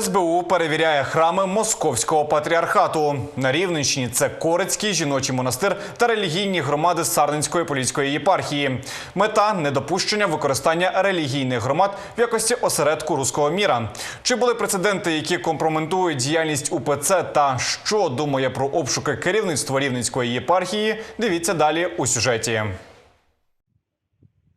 СБУ перевіряє храми Московського патріархату. На Рівненщині це Корицький жіночий монастир та релігійні громади Сарненської поліської єпархії. Мета недопущення використання релігійних громад в якості осередку руського міра. Чи були прецеденти, які компрометують діяльність УПЦ, та що думає про обшуки керівництва Рівненської єпархії? Дивіться далі у сюжеті.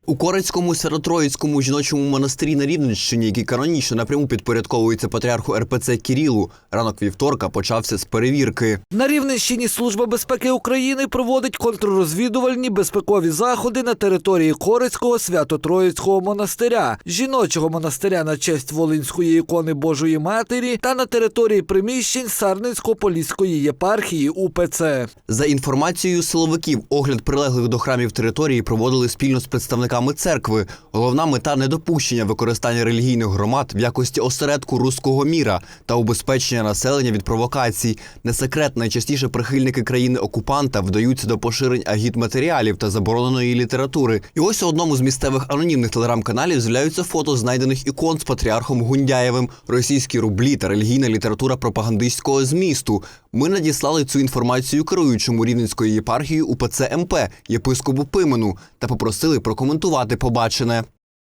У Корецькому Сиротроїцькому жіночому монастирі на Рівненщині, який канонічно напряму підпорядковується патріарху РПЦ Кірілу, ранок вівторка почався з перевірки. На Рівненщині Служба безпеки України проводить контррозвідувальні безпекові заходи на території Корицького Свято-Троїцького монастиря, жіночого монастиря на честь Волинської ікони Божої Матері та на території приміщень Сарненсько-Поліської єпархії УПЦ. За інформацією силовиків, огляд прилеглих до храмів території проводили спільно з представниками церкви. Головна мета недопущення використання релігійних громад в якості осередку руського міра та убезпечення населення від провокацій. Не секрет, найчастіше прихильники країни окупанта вдаються до поширень агітматеріалів та забороненої літератури. І ось у одному з місцевих анонімних телеграм-каналів з'являються фото знайдених ікон з патріархом Гундяєвим, російські рублі та релігійна література пропагандистського змісту. Ми надіслали цю інформацію керуючому рівненської єпархії УПЦ МП єпископу Пимену та попросили прокоментувати побачене.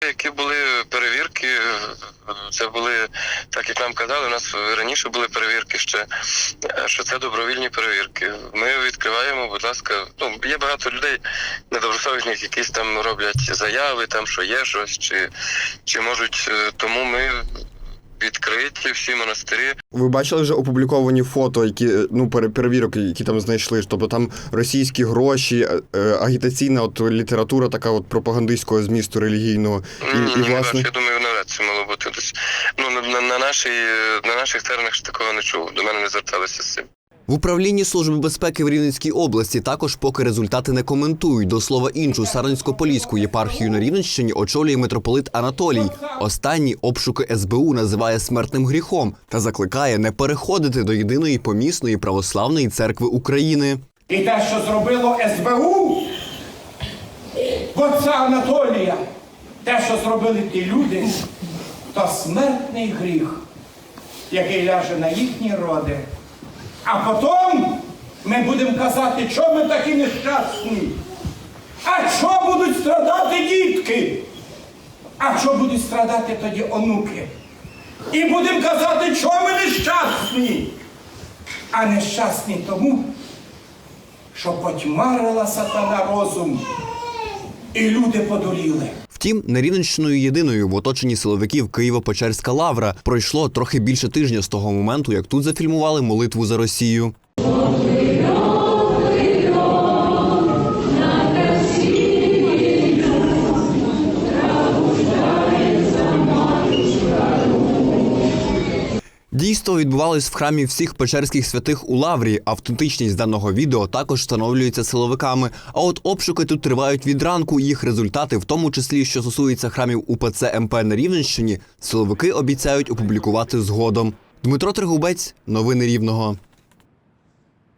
Які були перевірки, це були, так як нам казали, у нас раніше були перевірки ще, що це добровільні перевірки. Ми відкриваємо, будь ласка, ну є багато людей недобросовісних, якісь там роблять заяви, там що є щось, чи, чи можуть, е, тому ми відкриті всі монастирі. Ви бачили вже опубліковані фото, які ну пере- перевірок, які там знайшли. Тобто там російські гроші, е, е, агітаційна от література, така от пропагандистського змісту релігійного. І, Ні, і не власне. Я думаю, навряд це мало бути десь. Ну на, на, на нашій на наших теренах ж такого не чув. До мене не зверталися з цим. В управлінні служби безпеки в Рівненській області також поки результати не коментують. До слова іншу Сарненсько-Поліську єпархію на Рівненщині очолює митрополит Анатолій. Останній обшуки СБУ називає смертним гріхом та закликає не переходити до єдиної помісної православної церкви України. І те, що зробило СБУ, отця Анатолія, те, що зробили ті люди, то смертний гріх, який ляже на їхні роди. А потім ми будемо казати, що ми такі нещасні. А що будуть страдати дітки? А що будуть страдати тоді онуки? І будемо казати, що ми нещасні. А нещасні тому, що потьмарила сатана розум, і люди подуріли. Втім, не Рівненщиною єдиною в оточенні силовиків Києво-Печерська лавра пройшло трохи більше тижня з того моменту, як тут зафільмували молитву за Росію. Дійство відбувалось в храмі всіх печерських святих у Лаврі. Автентичність даного відео також встановлюється силовиками. А от обшуки тут тривають від ранку. Їх результати, в тому числі, що стосується храмів УПЦ МП на Рівненщині, силовики обіцяють опублікувати згодом. Дмитро Тригубець, новини Рівного.